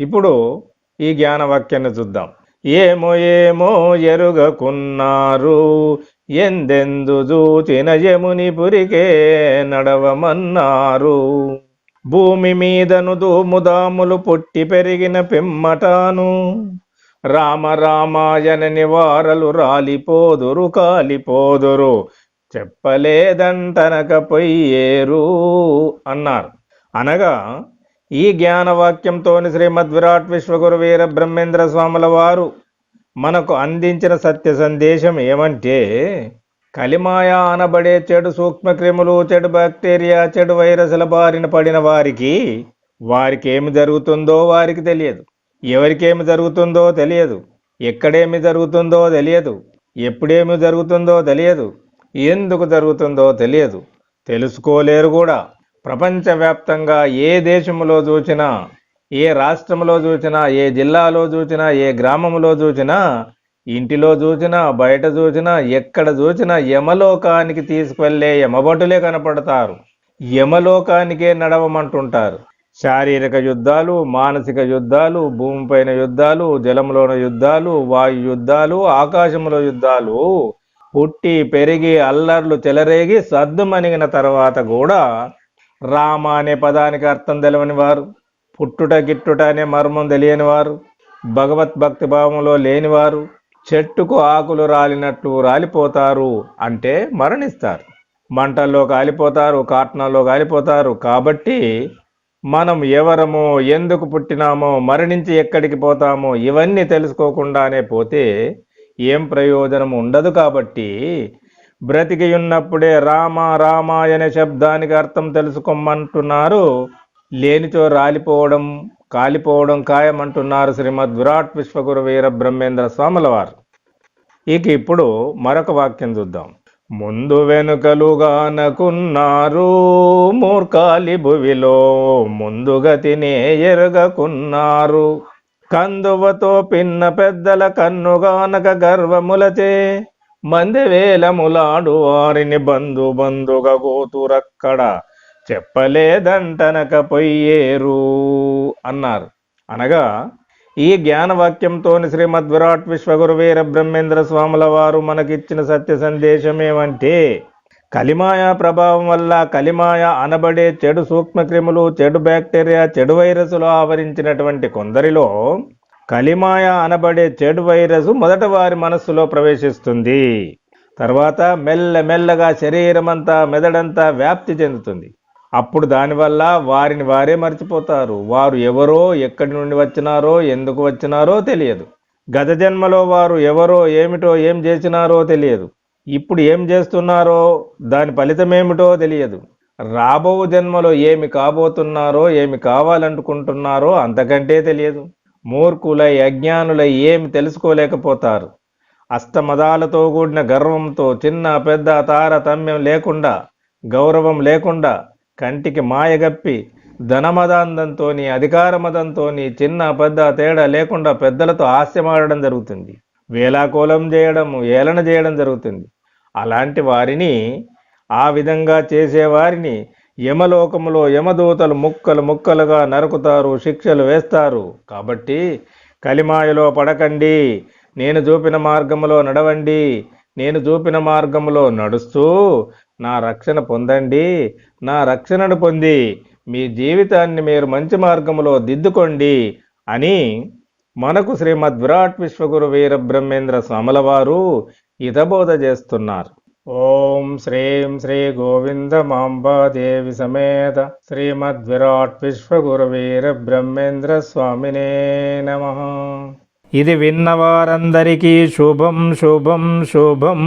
ఇప్పుడు ఈ జ్ఞానవాక్యాన్ని చూద్దాం. ఏమో ఏమో ఎరుగకున్నారు ఎందెందు చూచిన యముని పురికే నడవమన్నారు. భూమి మీదను దూముదాములు పుట్టి పెరిగిన పిమ్మటాను రామ రామాయణ నివారలు రాలిపోదురు కాలిపోదురు చెప్పలేదంటనక పొయ్యేరు అన్నారు. అనగా ఈ జ్ఞానవాక్యంతోని శ్రీమద్ విరాట్ విశ్వగురు వీర బ్రహ్మేంద్ర స్వాముల వారు మనకు అందించిన సత్య సందేశం ఏమంటే కలిమాయ అనబడే చెడు సూక్ష్మక్రిములు చెడు బ్యాక్టీరియా చెడు వైరస్ల బారిన పడిన వారికి వారికి ఏమి జరుగుతుందో వారికి తెలియదు. ఎవరికేమి జరుగుతుందో తెలియదు. ఎక్కడేమి జరుగుతుందో తెలియదు. ఎప్పుడేమి జరుగుతుందో తెలియదు. ఎందుకు జరుగుతుందో తెలియదు. తెలుసుకోలేరు కూడా. ప్రపంచవ్యాప్తంగా ఏ దేశంలో చూసినా ఏ రాష్ట్రంలో చూసినా ఏ జిల్లాలో చూసినా ఏ గ్రామంలో చూసినా ఇంటిలో చూసినా బయట చూసినా ఎక్కడ చూసినా యమలోకానికి తీసుకువెళ్ళే యమభటులే కనపడతారు. యమలోకానికే నడవమంటుంటారు. శారీరక యుద్ధాలు మానసిక యుద్ధాలు భూమిపైన యుద్ధాలు జలంలోన యుద్ధాలు వాయు యుద్ధాలు ఆకాశంలో యుద్ధాలు పుట్టి పెరిగి అల్లర్లు చెలరేగి సద్దుమణిగిన తర్వాత కూడా రామ అనే పదానికి అర్థం తెలవని వారు పుట్టుట గిట్టుట అనే మర్మం తెలియని వారు భగవద్భక్తి భావంలో లేనివారు చెట్టుకు ఆకులు రాలినట్లు రాలిపోతారు అంటే మరణిస్తారు. మంటల్లో కాలిపోతారు కాట్నాల్లో కాలిపోతారు. కాబట్టి మనం ఎవరమో ఎందుకు పుట్టినామో మరణించి ఎక్కడికి పోతామో ఇవన్నీ తెలుసుకోకుండానే పోతే ఏం ప్రయోజనం ఉండదు కాబట్టి బ్రతికియున్నప్పుడే రామ రామ అనే శబ్దానికి అర్థం తెలుసుకోమంటున్నారు. లేనిచో రాలిపోవడం కాలిపోవడం ఖాయమంటున్నారు శ్రీమద్ విరాట్ విశ్వగురు వీర బ్రహ్మేంద్ర స్వాముల వారు ఇక ఇప్పుడు మరొక వాక్యం చూద్దాం. ముందు వెనుకలుగానకున్నారు మూర్ఖాలి భువిలో ముందుగతినే ఎరగకున్నారు. కందువతో పిన్న పెద్దల కన్నుగానక గర్వములచే మంది వేలములాడు వారిని బంధు బంధుగా గోతురక్కడ చెప్పలేదంటనకపోయేరు అన్నారు. అనగా ఈ జ్ఞానవాక్యంతోని శ్రీమద్ విరాట్ విశ్వగురు వీర బ్రహ్మేంద్ర స్వాముల వారు మనకిచ్చిన సత్య సందేశం ఏమంటే కలిమాయ ప్రభావం వల్ల కలిమాయ అనబడే చెడు సూక్ష్మక్రిములు చెడు బ్యాక్టీరియా చెడు వైరస్లు ఆవరించినటువంటి కొందరిలో కలిమాయ అనబడే చెడు వైరస్ మొదట వారి మనస్సులో ప్రవేశిస్తుంది. తర్వాత మెల్ల మెల్లగా శరీరమంతా మెదడంతా వ్యాప్తి చెందుతుంది. అప్పుడు దానివల్ల వారిని వారే మర్చిపోతారు. వారు ఎవరో ఎక్కడి నుండి వచ్చినారో ఎందుకు వచ్చినారో తెలియదు. గత జన్మలో వారు ఎవరో ఏమిటో ఏం చేసినారో తెలియదు. ఇప్పుడు ఏం చేస్తున్నారో దాని ఫలితమేమిటో తెలియదు. రాబో జన్మలో ఏమి కాబోతున్నారో ఏమి కావాలనుకుంటున్నారో అంతకంటే తెలియదు. మూర్ఖులై అజ్ఞానులై ఏమి తెలుసుకోలేకపోతారు? అష్టమదాలతో కూడిన గర్వంతో చిన్న పెద్ద తారతమ్యం లేకుండా గౌరవం లేకుండా కంటికి మాయగప్పి ధనమదాందంతో అధికారమదంతో చిన్న పెద్ద తేడా లేకుండా పెద్దలతో హాస్యమాడడం జరుగుతుంది. వేలాకోలం చేయడం ఏలన చేయడం జరుగుతుంది. అలాంటి వారిని ఆ విధంగా చేసేవారిని యమలోకములో యమదూతలు ముక్కలు ముక్కలుగా నరుకుతారు శిక్షలు వేస్తారు. కాబట్టి కలిమాయలో పడకండి. నేను చూపిన మార్గములో నడవండి. నేను చూపిన మార్గములో నడుస్తూ నా రక్షణ పొందండి. నా రక్షణను పొంది మీ జీవితాన్ని మీరు మంచి మార్గములో దిద్దుకోండి అని మనకు శ్రీమద్ విరాట్ విశ్వగురు వీరబ్రహ్మేంద్ర స్వాముల వారు హితబోధ చేస్తున్నారు. ఓం శ్రీం శ్రీ గోవిందమాంబాదేవి సమేత శ్రీమద్విరాట్ విశ్వగురువీర బ్రహ్మేంద్ర స్వామినే నమ. ఇది విన్నవారందరికీ శుభం శుభం శుభం.